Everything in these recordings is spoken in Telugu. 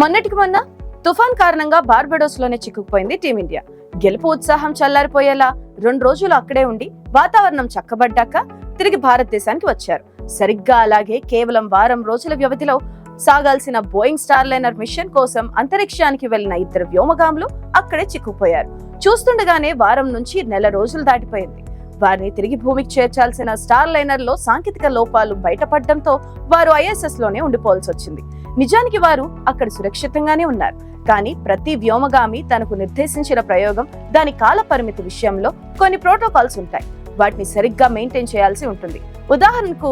మొన్నటికి మొన్న తుఫాన్ కారణంగా బార్బెడోస్లోనే చిక్కుకుపోయింది టీమిండియా. గెలుపు ఉత్సాహం చల్లారిపోయేలా రెండు రోజులు అక్కడే ఉండి వాతావరణం చక్కబడ్డాక తిరిగి భారతదేశానికి వచ్చారు. సరిగ్గా అలాగే కేవలం వారం రోజుల వ్యవధిలో సాగాల్సిన బోయింగ్ స్టార్ లైనర్ మిషన్ కోసం అంతరిక్షానికి వెళ్ళిన ఇద్దరు వ్యోమగాములు అక్కడే చిక్కుపోయారు చూస్తుండగానే వారం నుంచి నెల రోజులు దాటిపోయింది. వారిని తిరిగి భూమికి చేర్చాల్సిన స్టార్ లైనర్లో సాంకేతిక లోపాలు బయటపడడంతో వారు ఐఎస్ఎస్లోనే ఉండిపోవాల్సి వచ్చింది. నిజానికి వారు అక్కడ సురక్షితంగానే ఉన్నారు. కానీ ప్రతి వ్యోమగామి తనకు నిర్దేశించిన ప్రయోగం దాని కాల పరిమితి విషయంలో కొన్ని ప్రోటోకాల్స్ ఉంటాయి. వాటిని సరిగ్గా మెయింటైన్ చేయాల్సి ఉంటుంది. ఉదాహరణకు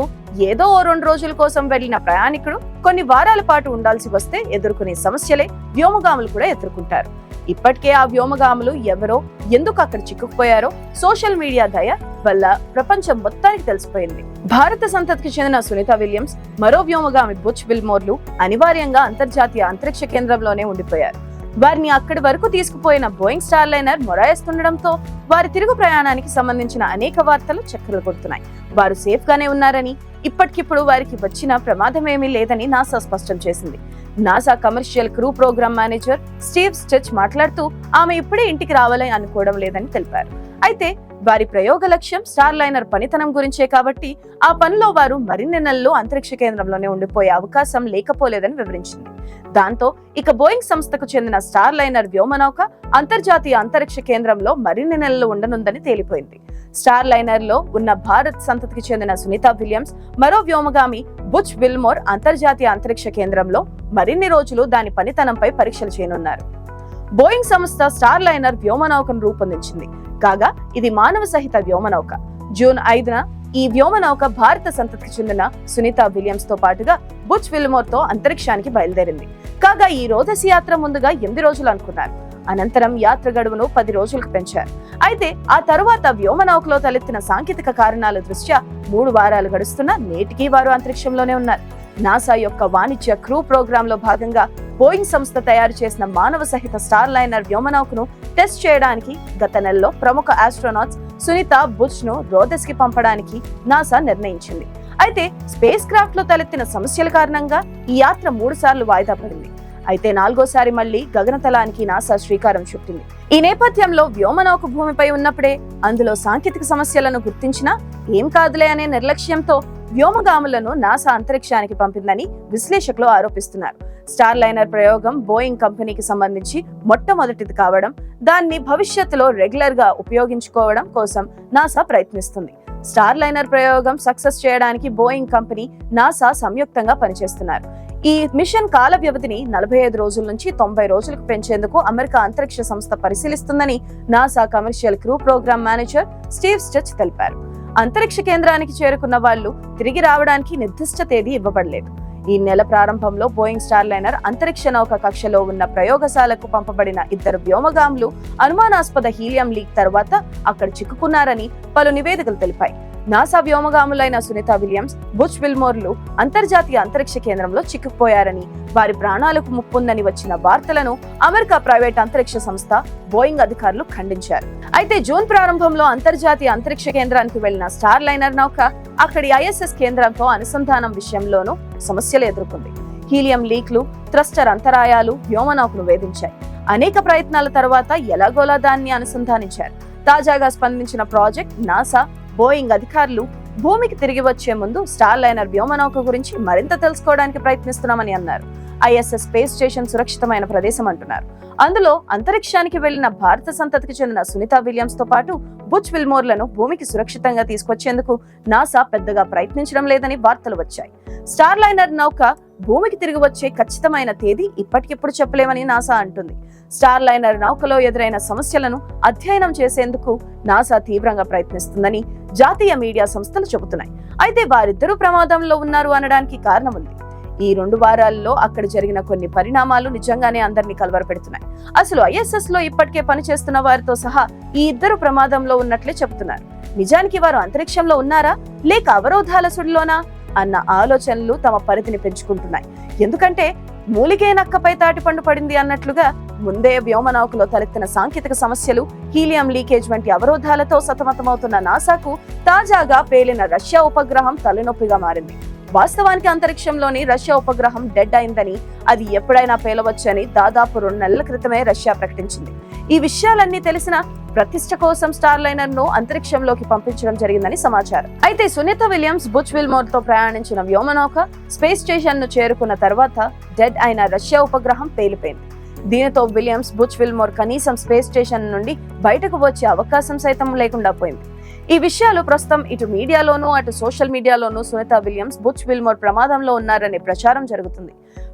ఏదో ఓ రెండు రోజుల కోసం వెళ్ళిన ప్రయాణికుడు కొన్ని వారాల పాటు ఉండాల్సి వస్తే ఎదుర్కొనే సమస్యలే వ్యోమగాములు కూడా ఎదుర్కొంటారు. ఇప్పటికే ఆ వ్యోమగాములు ఎవరో ఎందుకు అక్కడ చిక్కుకుపోయారో సోషల్ మీడియా దయ వల్ల ప్రపంచం మొత్తానికి తెలిసిపోయింది. భారత సంతతికి చెందిన సునీత విలియమ్స్ మరో వ్యోమగామి బుచ్ విల్మోర్లు అనివార్యంగా అంతర్జాతీయ అంతరిక్ష కేంద్రంలోనే ఉండిపోయారు. వారిని అక్కడి వరకు తీసుకుపోయిన బోయింగ్ స్టార్ లైనర్ మొరాయిస్తుండటంతో వారి తిరుగు ప్రయాణానికి సంబంధించిన అనేక వార్తలు చక్కర్లు కొడుతున్నాయి. వారు సేఫ్ గానే ఉన్నారని ఇప్పటికిప్పుడు వారికి వచ్చిన ప్రమాదం ఏమీ లేదని నాసా స్పష్టం చేసింది. NASA commercial crew program manager Steve Stich మాట్లాడుతూ ఆమె ఇప్పుడే ఇంటికి రావాలని అనుకోవడం లేదని తెలిపారు. అయితే వారి ప్రయోగ లక్ష్యం స్టార్ లైనర్ పనితనం గురించే కాబట్టి ఆ పనిలో వారు మరిన్ని నెలల్లో అంతరిక్ష కేంద్రంలోనే ఉండిపోయే అవకాశం లేకపోలేదని వివరించింది. దాంతో ఇక బోయింగ్ సంస్థకు చెందిన స్టార్ లైనర్ వ్యోమనౌక అంతర్జాతీయ అంతరిక్ష కేంద్రంలో మరిన్ని నెలలు ఉండనుందని తేలిపోయింది. స్టార్ లైనర్లో ఉన్న భారత్ సంతతికి చెందిన సునీత విలియమ్స్ మరో వ్యోమగామి బుచ్ విల్మోర్ అంతర్జాతీయ అంతరిక్ష కేంద్రంలో మరిన్ని రోజులు దాని పనితనంపై పరీక్షలు చేయనున్నారు. బోయింగ్ సంస్థ స్టార్ లైనర్ వ్యోమనౌకను రూపొందించింది. కాగా ఇది మానవ సహిత వ్యోమనౌక. జూన్ ఐదున ఈ వ్యోమనౌక భారత సంతతికి చెందిన సునీత విలియమ్స్తో పాటుగా బుచ్ విల్మోర్తో అంతరిక్షానికి బయలుదేరింది. కాగా ఈ రోదసి యాత్ర ముందుగా ఎనిమిది రోజులు అనుకున్నారు. అనంతరం యాత్ర గడువును పది రోజులకు పెంచారు. అయితే ఆ తరువాత వ్యోమనౌకలో తలెత్తిన సాంకేతిక కారణాల దృష్ట్యా మూడు వారాలు గడుస్తున్నా నేటికీ వారు అంతరిక్షంలోనే ఉన్నారు. నాసా యొక్క వాణిజ్య క్రూ ప్రోగ్రామ్లో భాగంగా బోయింగ్ సంస్థ తయారు చేసిన మానవ సహిత స్టార్ లైనర్ వ్యోమనౌకను టెస్ట్ చేయడానికి గత నెలలో ప్రముఖ ఆస్ట్రోనాట్స్ సునీత బుచ్ను రోదస్కి పంపడానికి నాసా నిర్ణయించింది. అయితే స్పేస్ క్రాఫ్ట్లో తలెత్తిన సమస్యల కారణంగా ఈ యాత్ర మూడు సార్లు వాయిదా పడింది. అయితే నాలుగోసారి మళ్ళీ గగనతలానికి నాసా శ్రీకారం చుట్టింది. ఈ నేపథ్యంలో వ్యోమనౌక భూమిపై ఉన్నప్పుడే అందులో సాంకేతిక సమస్యలను గుర్తించినా ఏం కాదులే అనే నిర్లక్ష్యంతో వ్యోమగాములను నాసా అంతరిక్షానికి పంపిందని విశ్లేషకులు ఆరోపిస్తున్నారు. స్టార్ లైనర్ ప్రయోగం బోయింగ్ కంపెనీకి సంబంధించి మొట్టమొదటిది కావడం దాన్ని భవిష్యత్తులో రెగ్యులర్గా ఉపయోగించుకోవడం కోసం నాసా ప్రయత్నిస్తుంది. స్టార్ లైనర్ ప్రయోగం సక్సెస్ చేయడానికి బోయింగ్ కంపెనీ నాసా సంయుక్తంగా పనిచేస్తున్నారు. ఈ మిషన్ కాల వ్యవధిని నలభై ఐదు రోజుల నుంచి తొంభై రోజులకు పెంచేందుకు అమెరికా అంతరిక్ష సంస్థ పరిశీలిస్తుందని NASA commercial crew program manager Steve Stich తెలిపారు. అంతరిక్ష కేంద్రానికి చేరుకున్న వాళ్ళు తిరిగి రావడానికి నిర్దిష్ట తేదీ ఇవ్వబడలేదు. ఈ నెల ప్రారంభంలో బోయింగ్ స్టార్ లైనర్ అంతరిక్ష నౌక కక్షలో ఉన్న ప్రయోగశాలకు పంపబడిన ఇద్దరు వ్యోమగాములు అనుమానాస్పద హీలియం లీక్ తర్వాత అక్కడ చిక్కుకున్నారని పలు నివేదికలు తెలిపాయి. నాసా వ్యోమగాములైన సునీత విలియమ్స్ బుచ్ విల్మోర్లు అంతర్జాతీయ అంతరిక్ష కేంద్రంలో చిక్కుపోయారని వారి ప్రాణాలకు ముప్పుందని వచ్చిన వార్తలను అమెరికా ప్రైవేట్ అంతరిక్ష సంస్థ బోయింగ్ అధికారులు ఖండించారు. అయితే జూన్ ప్రారంభంలో అంతర్జాతీయ అంతరిక్ష కేంద్రానికి వెళ్ళిన స్టార్ లైనర్ నౌక అక్కడి ఐఎస్ఎస్ కేంద్రంతో అనుసంధానం విషయంలోనూ సమస్యలు ఎదుర్కొంది. హీలియం లీక్లు థ్రస్టర్ అంతరాయాలు వ్యోమనౌకను వేధించాయి. అనేక ప్రయత్నాల తర్వాత ఎలాగోలా దాన్ని అనుసంధానించారు. తాజాగా స్పందించిన ప్రాజెక్ట్ నాసా బోయింగ్ అధికారులు భూమికి తిరిగి వచ్చే ముందు స్టార్ లైనర్ వ్యోమనౌక గురించి మరింత తెలుసుకోవడానికి ప్రయత్నిస్తున్నామని అన్నారు. ఐఎస్ఎస్ స్పేస్ స్టేషన్ సురక్షితమైన ప్రదేశం అంటున్నారు. అందులో అంతరిక్షానికి వెళ్ళిన భారత సంతతికి చెందిన సునీత విలియమ్స్తో పాటు బుచ్ విల్మోర్లను భూమికి సురక్షితంగా తీసుకొచ్చేందుకు నాసా పెద్దగా ప్రయత్నించడం లేదని వార్తలు వచ్చాయి. స్టార్ లైనర్ నౌక భూమికి తిరిగి వచ్చే ఖచ్చితమైన తేదీ ఇప్పటికిప్పుడు చెప్పలేమని నాసా అంటుంది. స్టార్ లైనర్ నౌకలో ఎదురైన సమస్యలను అధ్యయనం చేసేందుకు నాసా తీవ్రంగా ప్రయత్నిస్తుందని జాతీయ మీడియా సంస్థలు చెబుతున్నాయి. అయితే వారిద్దరూ ప్రమాదంలో ఉన్నారు అనడానికి కారణం ఉంది ఈ రెండు వారాల్లో అక్కడ జరిగిన కొన్ని పరిణామాలు నిజంగానే అందరినీ కలవరపెడుతున్నాయి. అసలు ఐఎస్ఎస్లో ఇప్పటికే పనిచేస్తున్న వారితో సహా ఈ ఇద్దరు ప్రమాదంలో ఉన్నట్లే చెబుతున్నారు. నిజానికి వారు అంతరిక్షంలో ఉన్నారా? లేక అవరోధాల సుడిలోనా? అన్న ఆలోచనలు తమ పరిధిని పెంచుకుంటున్నాయి. ఎందుకంటే మూలిగే నక్కపై తాటిపండు పడింది అన్నట్లుగా ముందే వ్యోమనౌకలో తలెత్తిన సాంకేతిక సమస్యలు హీలియం లీకేజ్ వంటి అవరోధాలతో సతమతమవుతున్న నాసాకు తాజాగా పేలిన రష్యా ఉపగ్రహం తలనొప్పిగా మారింది. వాస్తవానికి అంతరిక్షంలోని రష్యా ఉపగ్రహం డెడ్ అయిందని అది ఎప్పుడైనా పేలవచ్చని దాదాపు రెండు నెలల క్రితమే రష్యా ప్రకటించింది. ఈ విషయాలన్నీ తెలిసిన ప్రతిష్ట కోసం స్టార్ లైనర్ను అంతరిక్షంలోకి పంపించడం జరిగిందని సమాచారం. అయితే సునీత విలియమ్స్ బుచ్ విల్మోర్తో ప్రయాణించిన వ్యోమనౌక స్పేస్ స్టేషన్ను చేరుకున్న తర్వాత డెడ్ అయిన రష్యా ఉపగ్రహం పేలిపోయింది. దీనితో విలియమ్స్ బుచ్ విల్మోర్ కనీసం స్పేస్ స్టేషన్ నుండి బయటకు వచ్చే అవకాశం సైతం లేకుండా పోయింది. ఈ విషయాలు ప్రస్తుతం ఇటు మీడియాలోనూ అటు సోషల్ మీడియాలోనూ సునీత విలియమ్స్ బుచ్ విల్మోర్ ప్రమాదంలో ఉన్నారనే ప్రచారం జరుగుతుంది.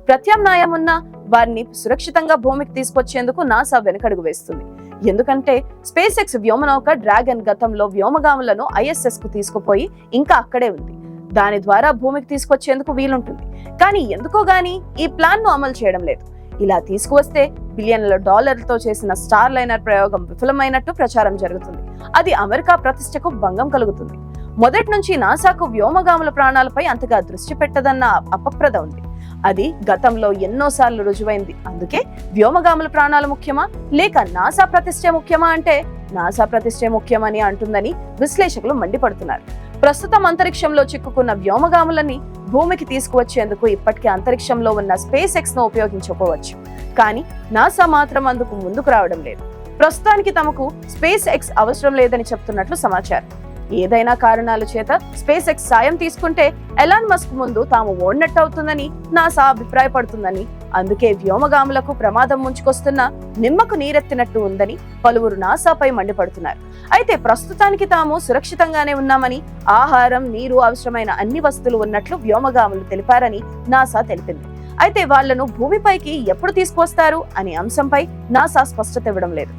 ప్రత్యామ్నాయం ఉన్న వారిని సురక్షితంగా భూమికి తీసుకొచ్చేందుకు నాసా వెనకడుగు వేస్తుంది. ఎందుకంటే స్పేస్ ఎక్స్ వ్యోమనౌక డ్రాగన్ గతంలో వ్యోమగాములను ఐఎస్ఎస్కు తీసుకుపోయి ఇంకా అక్కడే ఉంది. దాని ద్వారా భూమికి తీసుకొచ్చేందుకు వీలుంటుంది. కానీ ఎందుకో గాని ఈ ప్లాన్ను అమలు చేయడం లేదు. ఇలా తీసుకువస్తే బిలియన్ల డాలర్లతో చేసిన స్టార్ లైనర్ ప్రయోగం విఫలమైనట్టు ప్రచారం జరుగుతుంది. అది అమెరికా ప్రతిష్టకు భంగం కలుగుతుంది. మొదటి నుంచి నాసాకు వ్యోమగాముల ప్రాణాలపై అంతగా దృష్టి పెట్టదన్న అపప్రద ఉంది. అది గతంలో ఎన్నోసార్లు రుజువైంది. అందుకే వ్యోమగాముల ప్రాణాలు ముఖ్యమా? లేక నాసా ప్రతిష్ట ముఖ్యమా అంటే నాసా ప్రతిష్ట ముఖ్యమని అంటుందని విశ్లేషకులు మండిపడుతున్నారు. ప్రస్తుతం అంతరిక్షంలో చిక్కుకున్న వ్యోమగాములని భూమికి తీసుకువచ్చేందుకు ఇప్పటికే అంతరిక్షంలో ఉన్న స్పేస్ ఎక్స్ను ఉపయోగించుకోవచ్చు. కానీ నాసా మాత్రం అందుకు ముందుకు రావడం లేదు. ప్రస్తుతానికి తమకు స్పేస్ ఎక్స్ అవసరం లేదని చెప్తున్నట్లు సమాచారం. ఏదైనా కారణాల చేత స్పేస్ ఎక్స్ సాయం తీసుకుంటే ఎలాన్ మస్క్ ముందు తాము ఓడినట్టు అవుతుందని నాసా అభిప్రాయపడుతుందని అందుకే వ్యోమగాములకు ప్రమాదం ముంచుకొస్తున్న నిమ్మకు నీరెత్తినట్టు ఉందని పలువురు నాసాపై మండిపడుతున్నారు. అయితే ప్రస్తుతానికి తాము సురక్షితంగానే ఉన్నామని ఆహారం నీరు అవసరమైన అన్ని వస్తువులు ఉన్నట్లు వ్యోమగాములు తెలిపారని నాసా తెలిపింది. అయితే వాళ్ళను భూమిపైకి ఎప్పుడు తీసుకొస్తారు అనే అంశంపై నాసా స్పష్టత ఇవ్వడం లేదు.